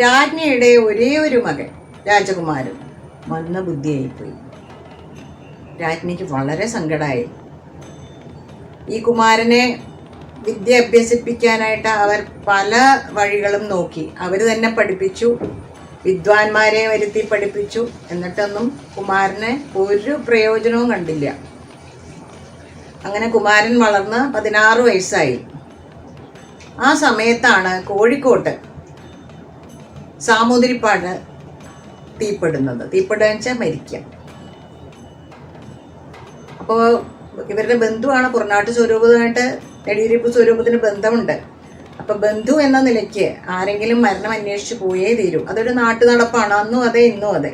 രാജ്ഞിയുടെ ഒരേ ഒരു മകൻ രാജകുമാരൻ. മന്ദബുദ്ധിയായിപ്പോയി രാജ്ഞിക്ക് വളരെ സങ്കടമായി ഈ കുമാരനെ വിദ്യ അഭ്യസിപ്പിക്കാനായിട്ട് അവർ പല വഴികളും നോക്കി. അവർ തന്നെ പഠിപ്പിച്ചു വിദ്വാൻമാരെ വരുത്തി പഠിപ്പിച്ചു. എന്നിട്ടൊന്നും കുമാരന് ഒരു പ്രയോജനവും കണ്ടില്ല. അങ്ങനെ കുമാരൻ വളർന്ന് പതിനാറ് വയസ്സായി. ആ സമയത്താണ് കോഴിക്കോട്ട് സാമൂതിരിപ്പാട് തീപ്പെടുന്നത്. തീപ്പെടുക വെച്ചാൽ മരിക്കുക. അപ്പോൾ ഇവരുടെ ബന്ധുവാണ് പുറനാട്ട് സ്വരൂപമായിട്ട് നെടിയിരിപ്പ് സ്വരൂപത്തിന് ബന്ധമുണ്ട്. അപ്പോൾ ബന്ധു എന്ന നിലയ്ക്ക് ആരെങ്കിലും മരണം അന്വേഷിച്ച് പോയേ തീരും. അതൊരു നാട്ടു നടപ്പാണ് അന്നും അതെ ഇന്നും അതെ.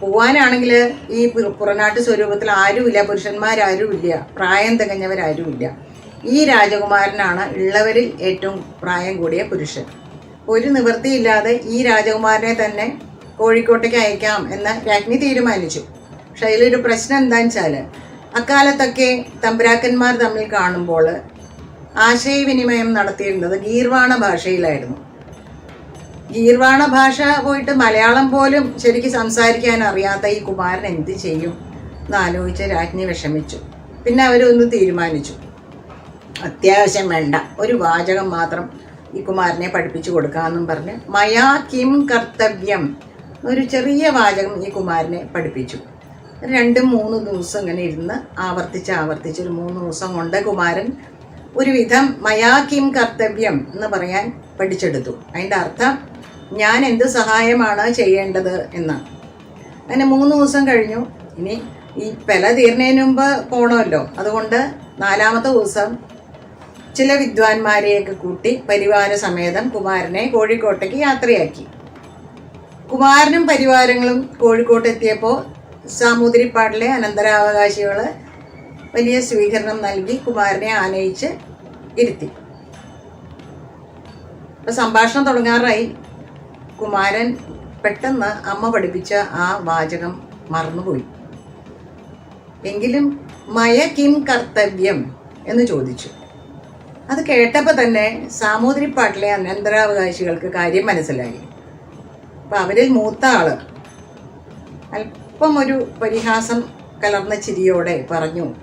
പോവാനാണെങ്കിൽ ഈ പുറനാട്ട് സ്വരൂപത്തിൽ ആരുമില്ല. പുരുഷന്മാരാരുമില്ല. പ്രായം തികഞ്ഞവരാരുമില്ല. ഈ രാജകുമാരനാണ് ഉള്ളവരിൽ ഏറ്റവും പ്രായം കൂടിയ പുരുഷൻ. ഒരു നിവൃത്തിയില്ലാതെ ഈ രാജകുമാരനെ തന്നെ കോഴിക്കോട്ടേക്ക് അയക്കാം എന്ന് രാജ്ഞി തീരുമാനിച്ചു. പക്ഷെ അതിലൊരു പ്രശ്നം എന്താണെന്ന് വെച്ചാൽ അക്കാലത്തൊക്കെ തമ്പുരാക്കന്മാർ തമ്മിൽ കാണുമ്പോൾ ആശയവിനിമയം നടത്തിയിരുന്നത് ഗീർവാണ ഭാഷയിലായിരുന്നു. ഗീർവാണ ഭാഷ പോയിട്ട് മലയാളം പോലും ശരിക്കും സംസാരിക്കാൻ അറിയാത്ത ഈ കുമാരൻ എന്ത് ചെയ്യും എന്ന് ആലോചിച്ച് രാജ്ഞി വിഷമിച്ചു. പിന്നെ അവരൊന്ന് തീരുമാനിച്ചു. അത്യാവശ്യം വേണ്ട. ഒരു വാചകം മാത്രം ഈ കുമാരനെ പഠിപ്പിച്ചു കൊടുക്കാമെന്നും പറഞ്ഞ് മയാ കിം കർത്തവ്യം ഒരു ചെറിയ വാചകം ഈ കുമാരനെ പഠിപ്പിച്ചു. രണ്ടും മൂന്ന് ദിവസം ഇങ്ങനെ ഇരുന്ന് ആവർത്തിച്ച് ആവർത്തിച്ച് ഒരു മൂന്ന് ദിവസം കൊണ്ട് കുമാരൻ ഒരുവിധം മയാ കിം കർത്തവ്യം എന്ന് പറയാൻ പഠിച്ചെടുത്തു. അതിന്റെ അർത്ഥം ഞാൻ എന്ത് സഹായമാണ് ചെയ്യേണ്ടത് എന്നാണ്. അങ്ങനെ മൂന്ന് ദിവസം കഴിഞ്ഞു. ഇനി ഈ പെല തീർന്നതിന് മുമ്പ് പോകണമല്ലോ അതുകൊണ്ട് നാലാമത്തെ ദിവസം ചില വിദ്വാൻമാരെയൊക്കെ കൂട്ടി പരിവാര സമേതം കുമാരനെ കോഴിക്കോട്ടേക്ക് യാത്രയാക്കി. കുമാരനും പരിവാരങ്ങളും കോഴിക്കോട്ട് എത്തിയപ്പോൾ സാമൂതിരിപ്പാടിലെ അനന്തരാവകാശികൾ വലിയ സ്വീകരണം നൽകി കുമാരനെ ആനയിച്ച് ഇരുത്തി. ഇപ്പം സംഭാഷണം തുടങ്ങാറായി. കുമാരൻ പെട്ടെന്ന് അമ്മ പഠിപ്പിച്ച ആ വാചകം മറന്നുപോയി. എങ്കിലും മയ കിം കർത്തവ്യം എന്ന് ചോദിച്ചു. അത് കേട്ടപ്പോൾ തന്നെ സാമൂതിരിപ്പാട്ടിലെ അനന്തരാവകാശികൾക്ക് കാര്യം മനസ്സിലായി. അപ്പം അവരിൽ മൂത്ത ആൾ അല്പം ഒരു പരിഹാസം കലർന്ന ചിരിയോടെ പറഞ്ഞു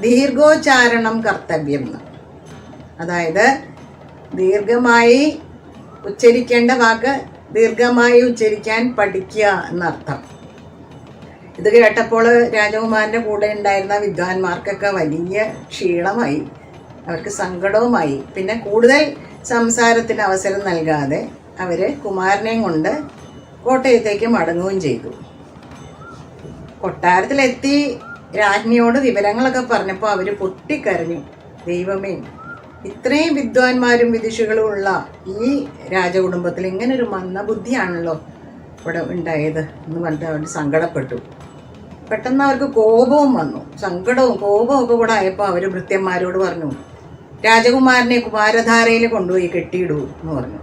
ദീർഘോച്ചാരണം കർത്തവ്യം എന്ന്. അതായത് ദീർഘമായി ഉച്ചരിക്കേണ്ട വാക്ക് ദീർഘമായി ഉച്ചരിക്കാൻ പഠിക്കുക എന്നർത്ഥം. ഇത് കേട്ടപ്പോൾ രാജകുമാരന്റെ കൂടെ ഉണ്ടായിരുന്ന വിദ്വാൻമാർക്കൊക്കെ വലിയ ക്ഷീണമായി. അവർക്ക് സങ്കടവുമായി. പിന്നെ കൂടുതൽ സംസാരത്തിന് അവസരം നൽകാതെ അവർ കുമാരനെയും കൊണ്ട് കോട്ടയത്തേക്ക് മടങ്ങുകയും ചെയ്തു. കൊട്ടാരത്തിലെത്തി രാജ്ഞിയോട് വിവരങ്ങളൊക്കെ പറഞ്ഞപ്പോൾ അവർ പൊട്ടിക്കരഞ്ഞു. ദൈവമേ ഇത്രയും വിദ്വാൻമാരും വിദുഷികളും ഉള്ള ഈ രാജകുടുംബത്തിൽ ഇങ്ങനെ ഒരു മന്ദബുദ്ധിയാണല്ലോ ഇവിടെ ഉണ്ടായത് എന്ന് പറഞ്ഞിട്ട് അവർ സങ്കടപ്പെട്ടു. പെട്ടെന്ന് അവർക്ക് കോപവും വന്നു. സങ്കടവും കോപവും ഒക്കെ കൂടെ ആയപ്പോൾ അവർ ഭൃത്യന്മാരോട് പറഞ്ഞു രാജകുമാരനെ കുമാരധാരയിൽ കൊണ്ടുപോയി കെട്ടിയിടൂ എന്ന് പറഞ്ഞു.